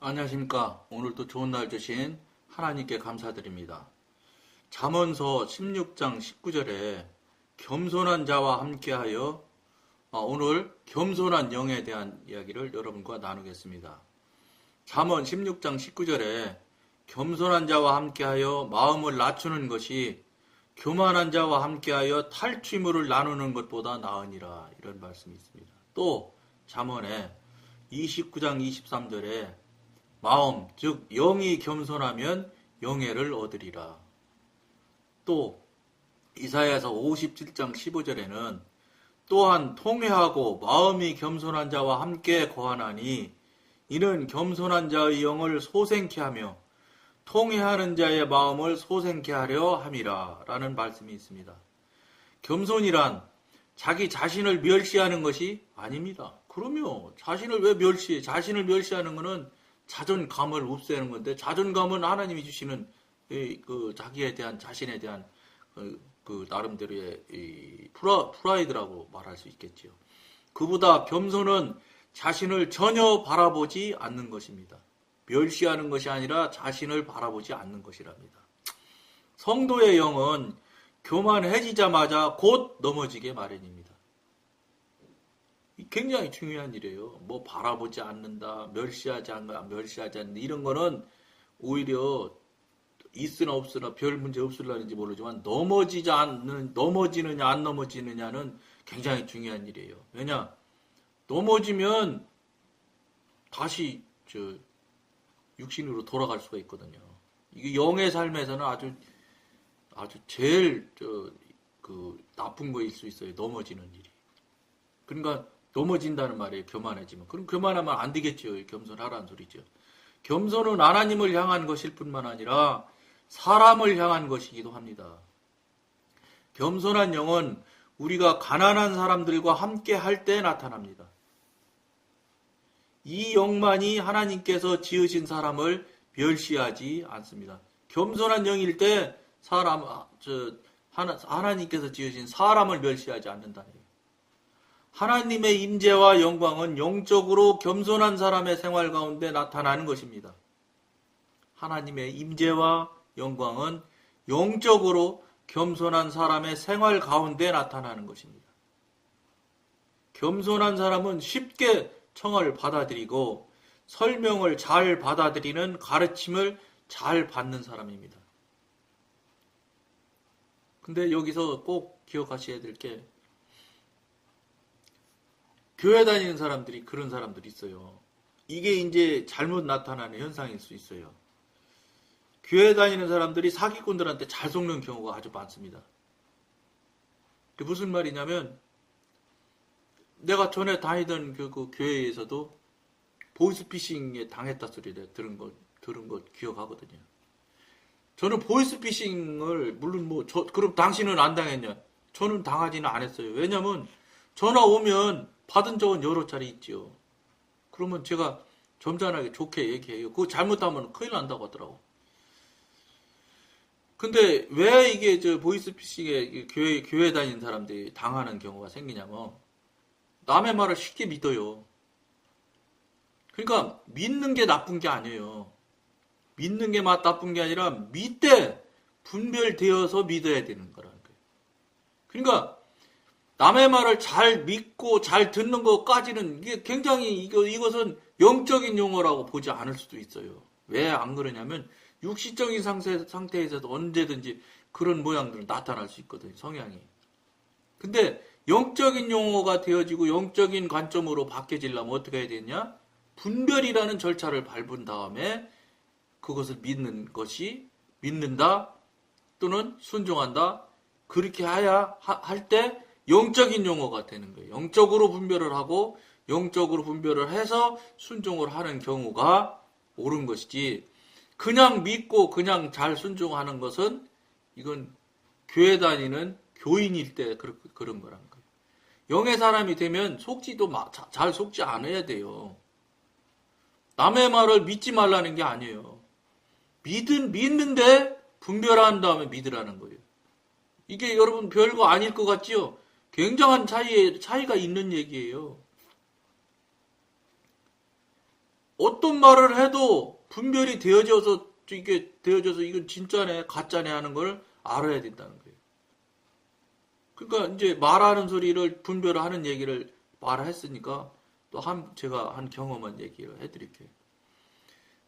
안녕하십니까. 오늘도 좋은 날 주신 하나님께 감사드립니다. 잠언서 16장 19절에 겸손한 자와 함께하여 아, 오늘 겸손한 영에 대한 이야기를 여러분과 나누겠습니다. 잠언 16장 19절에 겸손한 자와 함께하여 마음을 낮추는 것이 교만한 자와 함께하여 탈취물을 나누는 것보다 나으니라 이런 말씀이 있습니다. 또 잠언에 29장 23절에 마음 즉 영이 겸손하면 영예를 얻으리라. 또 이사야서 57장 15절에는 또한 통회하고 마음이 겸손한 자와 함께 거하나니 이는 겸손한 자의 영을 소생케 하며 통회하는 자의 마음을 소생케 하려 함이라 라는 말씀이 있습니다. 겸손이란 자기 자신을 멸시하는 것이 아닙니다. 그러면 자신을 왜 멸시해? 자신을 멸시하는 것은 자존감을 없애는 건데 자존감은 하나님이 주시는 그 자기에 대한 자신에 대한 그, 그 나름대로의 프라, 프라이드라고 말할 수 있겠지요. 그보다 겸손은 자신을 전혀 바라보지 않는 것입니다. 멸시하는 것이 아니라 자신을 바라보지 않는 것이랍니다. 성도의 영은 교만해지자마자 곧 넘어지게 마련입니다. 굉장히 중요한 일이에요. 뭐 바라보지 않는다, 멸시하지 않는다, 멸시하지 않는다 이런 거는 오히려 있으나 없으나 별 문제 없을라는지 모르지만 넘어지지 않는 넘어지느냐 안 넘어지느냐는 굉장히 중요한 일이에요. 왜냐 넘어지면 다시 저 육신으로 돌아갈 수가 있거든요. 이게 영의 삶에서는 아주 아주 제일 저 그 나쁜 거일 수 있어요. 넘어지는 일이. 그러니까 넘어진다는 말이에요. 교만해지면. 그럼 교만하면 안 되겠죠. 겸손하라는 소리죠. 겸손은 하나님을 향한 것일 뿐만 아니라 사람을 향한 것이기도 합니다. 겸손한 영은 우리가 가난한 사람들과 함께 할 때 나타납니다. 이 영만이 하나님께서 지으신 사람을 멸시하지 않습니다. 겸손한 영일 때 사람, 저, 하나, 하나님께서 지으신 사람을 멸시하지 않는다는 얘기예요. 하나님의 임재와 영광은 영적으로 겸손한 사람의 생활 가운데 나타나는 것입니다. 하나님의 임재와 영광은 영적으로 겸손한 사람의 생활 가운데 나타나는 것입니다. 겸손한 사람은 쉽게 청을 받아들이고 설명을 잘 받아들이는 가르침을 잘 받는 사람입니다. 근데 여기서 꼭 기억하셔야 될 게 교회 다니는 사람들이 그런 사람들이 있어요. 이게 이제 잘못 나타나는 현상일 수 있어요. 교회 다니는 사람들이 사기꾼들한테 잘 속는 경우가 아주 많습니다. 무슨 말이냐면 내가 전에 다니던 그, 그 교회에서도 보이스피싱에 당했다 소리를 들은 거 들은 거 기억하거든요. 저는 보이스피싱을 물론 뭐 저 그럼 당신은 안 당했냐? 저는 당하지는 않았어요. 왜냐면 전화 오면 받은 적은 여러 차례 있지요. 그러면 제가 점잖하게 좋게 얘기해요. 그거 잘못하면 큰일 난다고 하더라고. 근데 왜 이게 저 보이스피싱에 교회 교회 다니는 사람들이 당하는 경우가 생기냐면 남의 말을 쉽게 믿어요. 그러니까 믿는 게 나쁜 게 아니에요. 믿는 게 나쁜 게 아니라 믿되 분별되어서 믿어야 되는 거라는 거예요. 그러니까 남의 말을 잘 믿고 잘 듣는 것까지는 이게 굉장히 이거 이것은 영적인 용어라고 보지 않을 수도 있어요. 왜 안 그러냐면 육시적인 상태, 상태에서도 언제든지 그런 모양들은 나타날 수 있거든요. 성향이. 근데 영적인 용어가 되어지고 영적인 관점으로 바뀌어지려면 어떻게 해야 되냐? 분별이라는 절차를 밟은 다음에 그것을 믿는 것이 믿는다 또는 순종한다 그렇게 해야 할 때 영적인 용어가 되는 거예요. 영적으로 분별을 하고 영적으로 분별을 해서 순종을 하는 경우가 옳은 것이지 그냥 믿고 그냥 잘 순종하는 것은 이건 교회 다니는 교인일 때 그런 거란 거예요. 영의 사람이 되면 속지도 잘 속지 않아야 돼요. 남의 말을 믿지 말라는 게 아니에요. 믿은, 믿는데 분별한 다음에 믿으라는 거예요. 이게 여러분 별거 아닐 것 같지요? 굉장한 차이, 차이가 있는 얘기예요. 어떤 말을 해도 분별이 되어져서 이게 되어져서 이건 진짜네 가짜네 하는 걸 알아야 된다는 거예요. 그러니까 이제 말하는 소리를 분별하는 얘기를 말했으니까 또 한 제가 한 경험한 얘기를 해드릴게요.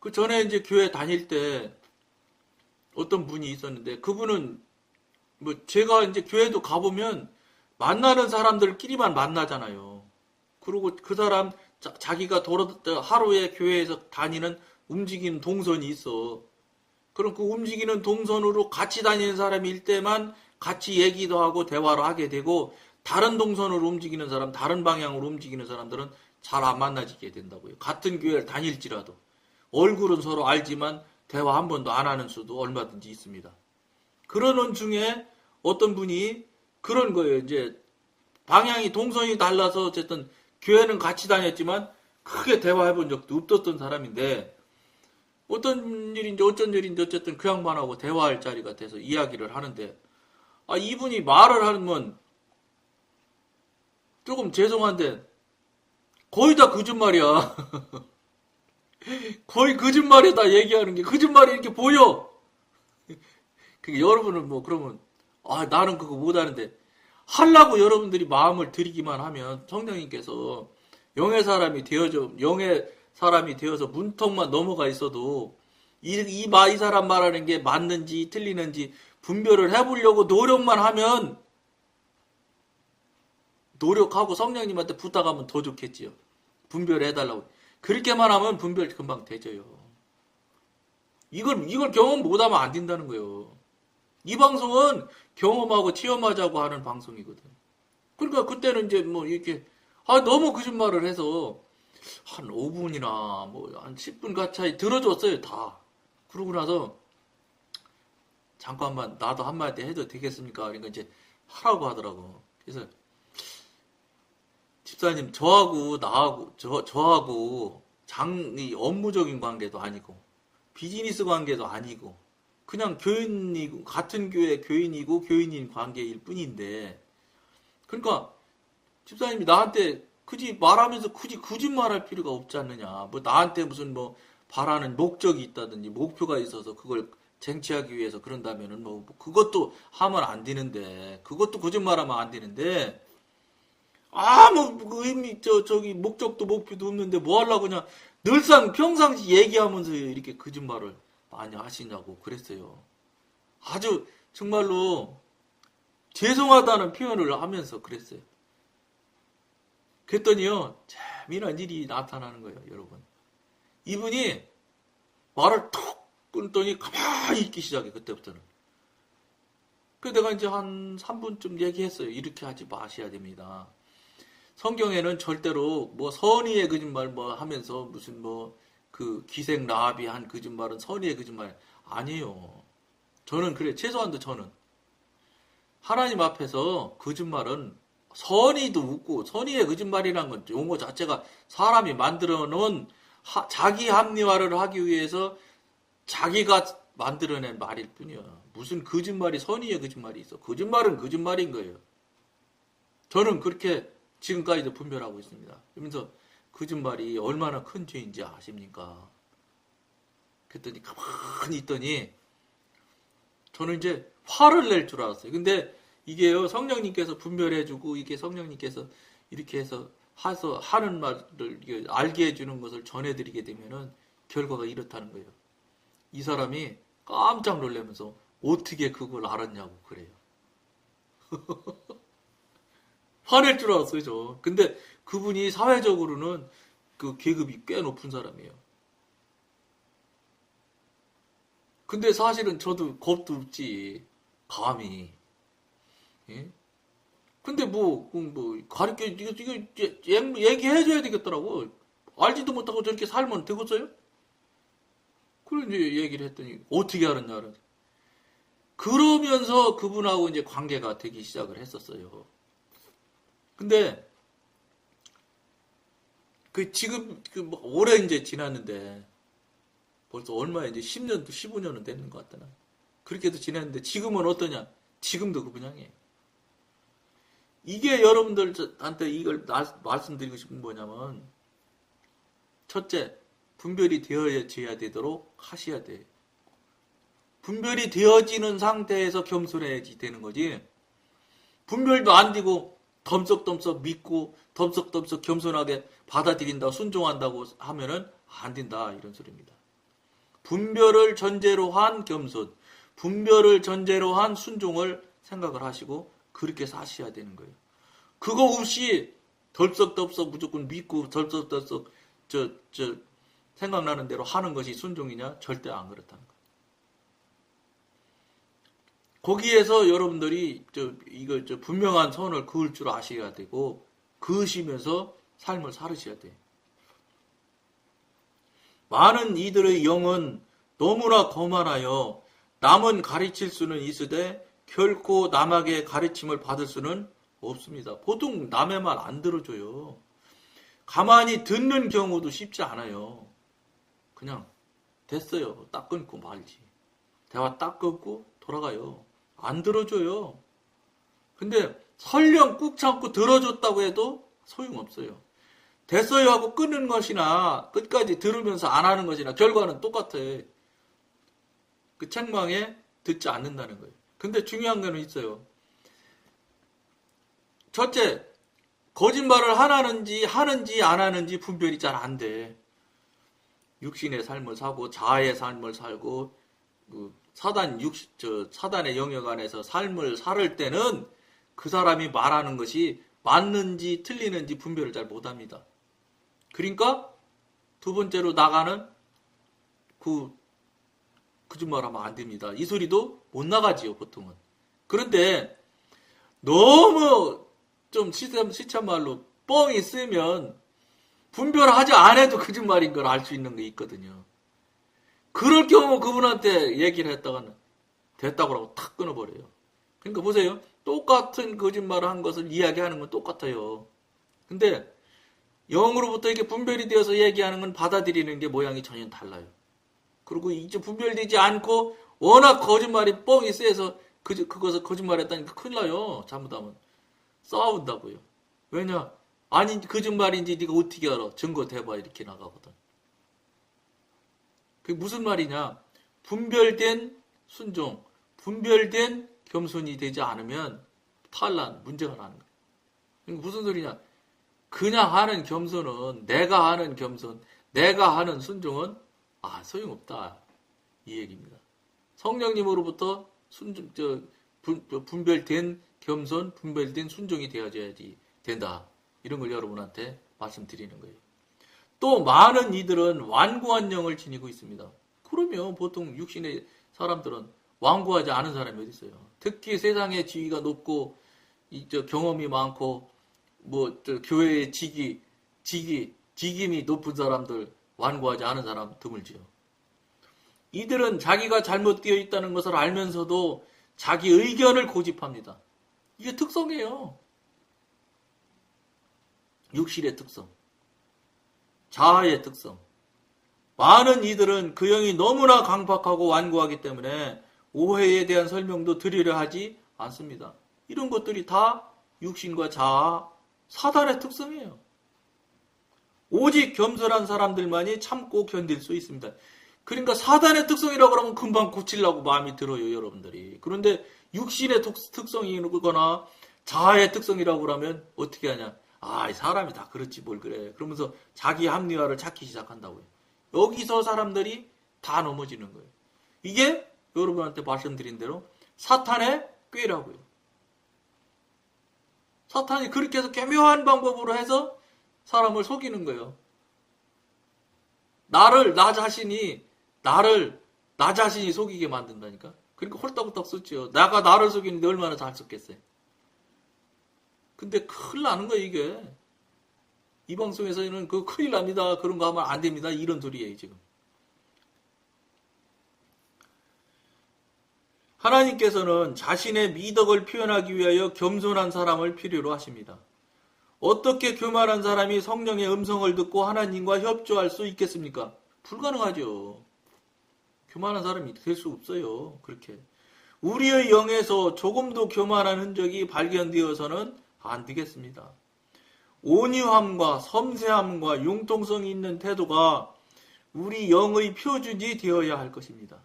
그 전에 이제 교회 다닐 때 어떤 분이 있었는데 그분은 뭐 제가 이제 교회도 가보면 만나는 사람들끼리만 만나잖아요. 그리고 그 사람 자, 기가 돌아 하루에 교회에서 다니는 움직이는 동선이 있어. 그럼 그 움직이는 동선으로 같이 다니는 사람일 때만 같이 얘기도 하고 대화를 하게 되고 다른 동선으로 움직이는 사람, 다른 방향으로 움직이는 사람들은 잘 안 만나지게 된다고요. 같은 교회를 다닐지라도 얼굴은 서로 알지만 대화 한 번도 안 하는 수도 얼마든지 있습니다. 그러는 중에 어떤 분이 그런 거예요. 이제 방향이 동선이 달라서 어쨌든 교회는 같이 다녔지만 크게 대화해 본 적도 없었던 사람인데 어떤 일인지 어쩐 일인지 어쨌든 그 양반하고 대화할 자리가 돼서 이야기를 하는데 아 이분이 말을 하면 조금 죄송한데 거의 다 거짓말이야. 거의 거짓말에다 얘기하는 게 거짓말이 이렇게 보여. 그러니까 여러분은 뭐 그러면 아 나는 그거 못하는데 하려고 여러분들이 마음을 들이기만 하면 성령님께서 영의 사람이 되어져 영의 사람이 되어서 문턱만 넘어가 있어도 이, 이, 이 사람 말하는 게 맞는지 틀리는지 분별을 해보려고 노력만 하면 노력하고 성령님한테 부탁하면 더 좋겠지요. 분별해달라고. 그렇게만 하면 분별 금방 되져요. 이걸, 이걸 경험 못하면 안 된다는 거예요. 이 방송은 경험하고 체험하자고 하는 방송이거든. 그러니까 그때는 이제 뭐 이렇게, 아, 너무 거짓말을 해서 한 5분이나 뭐 한 10분 가차이 들어줬어요, 다. 그러고 나서 잠깐만 나도 한마디 해도 되겠습니까? 그러니까 이제 하라고 하더라고. 그래서 집사님 저하고 나하고 저 저하고 장이 업무적인 관계도 아니고 비즈니스 관계도 아니고 그냥 교인이고 같은 교회 교인이고 교인인 관계일 뿐인데. 그러니까 집사님이 나한테 굳이 말하면서 굳이 거짓말할 필요가 없지 않느냐. 뭐 나한테 무슨 뭐 바라는 목적이 있다든지 목표가 있어서 그걸 쟁취하기 위해서 그런다면은 뭐 그것도 하면 안 되는데 그것도 거짓말하면 안 되는데. 아무 그 의미 저 저기 목적도 목표도 없는데 뭐 하려고 그냥 늘상 평상시 얘기하면서 이렇게 거짓말을 많이 하시냐고 그랬어요. 아주 정말로 죄송하다는 표현을 하면서 그랬어요. 그랬더니요 재미난 일이 나타나는 거예요, 여러분. 이분이 말을 툭 끊더니 가만히 있기 시작해 그때부터는. 그 내가 이제 한 3분쯤 얘기했어요. 이렇게 하지 마셔야 됩니다. 성경에는 절대로 뭐 선의의 거짓말 뭐 하면서 무슨 뭐 그 기생 라합이 한 거짓말은 선의의 거짓말 아니에요. 저는 그래 최소한도 저는 하나님 앞에서 거짓말은 선의도 웃고 선의의 거짓말이란 건 용어 자체가 사람이 만들어 놓은 하, 자기 합리화를 하기 위해서 자기가 만들어낸 말일 뿐이야. 무슨 거짓말이 선의의 거짓말이 있어. 거짓말은 거짓말인 거예요. 저는 그렇게 지금까지도 분별하고 있습니다. 그러면서 거짓말이 얼마나 큰 죄인지 아십니까? 그랬더니 가만히 있더니 저는 이제 화를 낼 줄 알았어요. 근데 이게요 성령님께서 분별해주고 이게 성령님께서 이렇게 해서 하서 하는 말을 알게 해주는 것을 전해드리게 되면은 결과가 이렇다는 거예요. 이 사람이 깜짝 놀라면서 어떻게 그걸 알았냐고 그래요. 화낼 줄 알았어요, 저. 근데 그분이 사회적으로는 그 계급이 꽤 높은 사람이에요. 근데 사실은 저도 겁도 없지. 감히. 예? 근데 뭐, 뭐, 가르쳐, 이거, 이거, 얘기해줘야 되겠더라고. 알지도 못하고 저렇게 살면 되겠어요? 이제 얘기를 했더니, 어떻게 알았냐, 그러면서 그분하고 이제 관계가 되기 시작을 했었어요. 근데 그 지금 그뭐 오래 이제 지났는데 벌써 얼마 이제 10년 도 15년은 됐는 것 같다나 그렇게도 지냈는데 지금은 어떠냐? 지금도 그 분양이에요. 이게 여러분들한테 이걸 나, 말씀드리고 싶은 뭐냐면 첫째 분별이 되어져야 되도록 하셔야 돼. 분별이 되어지는 상태에서 겸손해야지 되는 거지. 분별도 안 되고 덤썩덤썩 믿고 덤썩덤썩 겸손하게 받아들인다, 순종한다고 하면은 안 된다 이런 소리입니다. 분별을 전제로 한 겸손, 분별을 전제로 한 순종을 생각을 하시고 그렇게 사셔야 되는 거예요. 그거 없이 덜썩덜썩 무조건 믿고 덜썩덜썩 저, 저 생각나는 대로 하는 것이 순종이냐? 절대 안 그렇다는 거예요. 거기에서 여러분들이 저 이거 저 분명한 선을 그을 줄 아셔야 되고 그으시면서 삶을 살으셔야 돼. 많은 이들의 영은 너무나 거만하여 남은 가르칠 수는 있으되 결코 남에게 가르침을 받을 수는 없습니다. 보통 남의 말 안 들어줘요. 가만히 듣는 경우도 쉽지 않아요. 그냥 됐어요. 딱 끊고 말지. 대화 딱 끊고 돌아가요. 안 들어줘요. 근데 설령 꾹 참고 들어줬다고 해도 소용없어요. 됐어요 하고 끊는 것이나 끝까지 들으면서 안 하는 것이나 결과는 똑같아. 그 책망에 듣지 않는다는 거예요. 근데 중요한 거는 있어요. 첫째, 거짓말을 하나는지 하는지 안 하는지 분별이 잘 안 돼. 육신의 삶을 사고 자아의 삶을 살고 그 사단 육저 사단의 영역 안에서 삶을 살을 때는 그 사람이 말하는 것이 맞는지 틀리는지 분별을 잘 못합니다. 그러니까 두 번째로 나가는 그 거짓말하면 안 됩니다. 이 소리도 못 나가지요 보통은. 그런데 너무 좀 시참, 시참말로 뻥이 쓰면 분별하지 않아도 거짓말인 걸 알 수 있는 게 있거든요. 그럴 경우 그분한테 얘기를 했다가는 됐다고 하고 탁 끊어버려요. 그러니까 보세요. 똑같은 거짓말을 한 것을 이야기하는 건 똑같아요. 근데 영으로부터 이렇게 분별이 되어서 얘기하는 건 받아들이는 게 모양이 전혀 달라요. 그리고 이제 분별되지 않고 워낙 거짓말이 뻥이 세서 그, 그것을 거짓말했다니까 큰일 나요. 잘못하면. 싸운다고요. 왜냐? 아니 거짓말인지 네가 어떻게 알아? 증거 대봐 이렇게 나가거든. 그게 무슨 말이냐? 분별된 순종, 분별된 겸손이 되지 않으면 탈란, 문제가 나는 거예요. 그러니까 무슨 소리냐? 그냥 하는 겸손은 내가 하는 겸손, 내가 하는 순종은 아 소용없다 이 얘기입니다. 성령님으로부터 순종, 저 분, 분별된 겸손, 분별된 순종이 되어져야지 된다. 이런 걸 여러분한테 말씀드리는 거예요. 또 많은 이들은 완고한 영을 지니고 있습니다. 그러면 보통 육신의 사람들은 완고하지 않은 사람이 어디 있어요? 특히 세상의 지위가 높고 이저 경험이 많고 뭐저 교회의 직위 직위 직임이 높은 사람들 완고하지 않은 사람 드물지요. 이들은 자기가 잘못되어 있다는 것을 알면서도 자기 의견을 고집합니다. 이게 특성이에요. 육실의 특성. 자아의 특성. 많은 이들은 그 영이 너무나 강박하고 완고하기 때문에 오해에 대한 설명도 드리려 하지 않습니다. 이런 것들이 다 육신과 자아, 사단의 특성이에요. 오직 겸손한 사람들만이 참고 견딜 수 있습니다. 그러니까 사단의 특성이라고 그러면 금방 고치려고 마음이 들어요, 여러분들이. 그런데 육신의 특성이거나 자아의 특성이라고 그러면 어떻게 하냐? 아, 사람이 다 그렇지 뭘 그래. 그러면서 자기 합리화를 찾기 시작한다고요. 여기서 사람들이 다 넘어지는 거예요. 이게 여러분한테 말씀드린 대로 사탄의 꾀라고요. 사탄이 그렇게 해서 개묘한 방법으로 해서 사람을 속이는 거예요. 나를, 나 자신이, 나를, 나 자신이 속이게 만든다니까? 그러니까 홀딱홀딱 썼죠. 나가 나를 속이는데 얼마나 잘 썼겠어요. 근데 큰일 나는 거예요, 이게. 이 방송에서는 그 큰일 납니다. 그런 거 하면 안 됩니다. 이런 소리예요, 지금. 하나님께서는 자신의 미덕을 표현하기 위하여 겸손한 사람을 필요로 하십니다. 어떻게 교만한 사람이 성령의 음성을 듣고 하나님과 협조할 수 있겠습니까? 불가능하죠. 교만한 사람이 될 수 없어요. 그렇게. 우리의 영에서 조금도 교만한 흔적이 발견되어서는 안 되겠습니다. 온유함과 섬세함과 융통성이 있는 태도가 우리 영의 표준이 되어야 할 것입니다.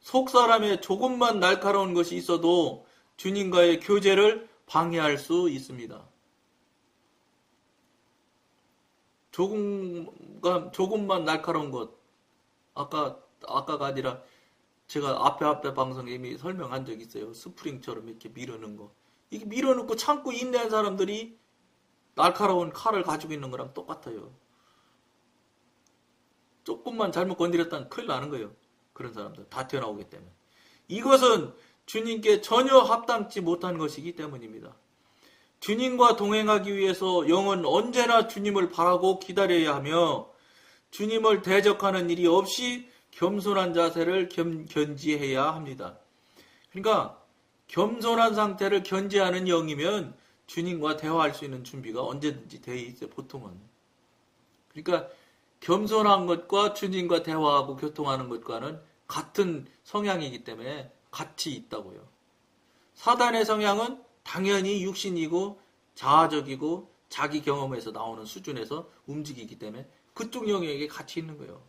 속 사람에 조금만 날카로운 것이 있어도 주님과의 교제를 방해할 수 있습니다. 조금, 조금만 날카로운 것. 아까, 아까가 아니라 제가 앞에 앞에 방송에 이미 설명한 적 있어요. 스프링처럼 이렇게 밀어넣은 거. 이게 밀어넣고 참고 인내한 사람들이 날카로운 칼을 가지고 있는 거랑 똑같아요. 조금만 잘못 건드렸다는 큰일 나는 거예요. 그런 사람들 다 튀어나오기 때문에. 이것은 주님께 전혀 합당치 못한 것이기 때문입니다. 주님과 동행하기 위해서 영은 언제나 주님을 바라고 기다려야 하며 주님을 대적하는 일이 없이 겸손한 자세를 겸, 견지해야 합니다. 그러니까 겸손한 상태를 견지하는 영이면 주님과 대화할 수 있는 준비가 언제든지 돼 있어요, 보통은. 그러니까 겸손한 것과 주님과 대화하고 교통하는 것과는 같은 성향이기 때문에 같이 있다고요. 사단의 성향은 당연히 육신이고 자아적이고 자기 경험에서 나오는 수준에서 움직이기 때문에 그쪽 영역에 같이 있는 거예요.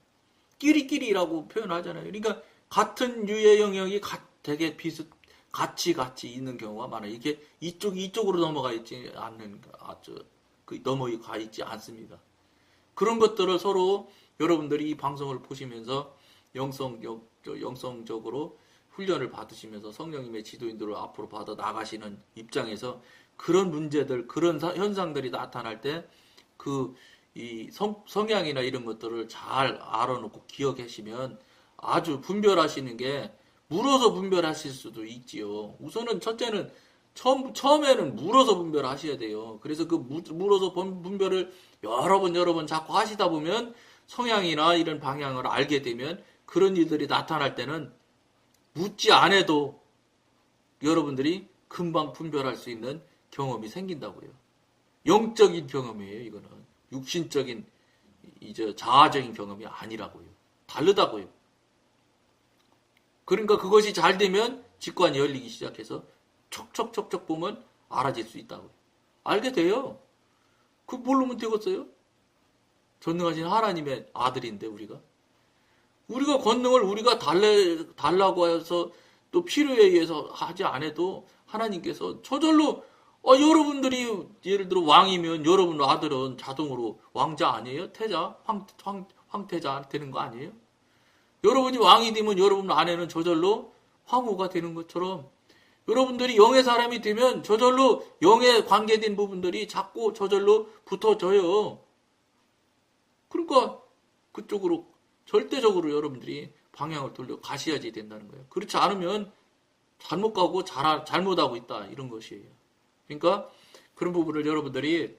끼리끼리라고 표현하잖아요. 그러니까 같은 유의 영역이 되게 비슷 같이 같이 있는 경우가 많아요. 이게 이쪽이 이쪽으로 넘어가 있지 않는 아주 그 넘어가 있지 않습니다. 그런 것들을 서로 여러분들이 이 방송을 보시면서 영성 영성적으로 훈련을 받으시면서 성령님의 지도인들을 앞으로 받아 나가시는 입장에서 그런 문제들, 그런 현상들이 나타날 때 그 이 성향이나 이런 것들을 잘 알아놓고 기억하시면 아주 분별하시는 게 물어서 분별하실 수도 있지요. 우선은 첫째는 처음, 처음에는 물어서 분별하셔야 돼요. 그래서 그 물어서 분별을 여러 번, 여러 번 자꾸 하시다 보면 성향이나 이런 방향을 알게 되면 그런 일들이 나타날 때는 묻지 않아도 여러분들이 금방 분별할 수 있는 경험이 생긴다고요. 영적인 경험이에요, 이거는. 육신적인, 이제 자아적인 경험이 아니라고요. 다르다고요. 그러니까 그것이 잘 되면 직관이 열리기 시작해서 척척척척 보면 알아질 수 있다고요. 알게 돼요. 그 뭘로 되겠어요? 전능하신 하나님의 아들인데, 우리가. 우리가 권능을 우리가 달래, 달라고 해서 또 필요에 의해서 하지 않아도 하나님께서 저절로 어, 여러분들이 예를 들어 왕이면 여러분 아들은 자동으로 왕자 아니에요? 태자? 황, 황, 황태자 되는 거 아니에요? 여러분이 왕이 되면 여러분 아내는 저절로 황후가 되는 것처럼 여러분들이 영의 사람이 되면 저절로 영에 관계된 부분들이 자꾸 저절로 붙어져요. 그러니까 그쪽으로 절대적으로 여러분들이 방향을 돌려 가셔야지 된다는 거예요. 그렇지 않으면 잘못 가고 잘, 잘못하고 있다. 이런 것이에요. 그러니까 그런 부분을 여러분들이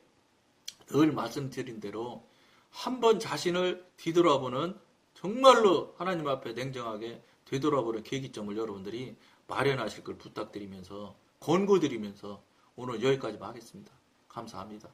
늘 말씀드린 대로 한번 자신을 뒤돌아보는 정말로 하나님 앞에 냉정하게 되돌아보는 계기점을 여러분들이 마련하실 걸 부탁드리면서 권고드리면서 오늘 여기까지만 하겠습니다. 감사합니다.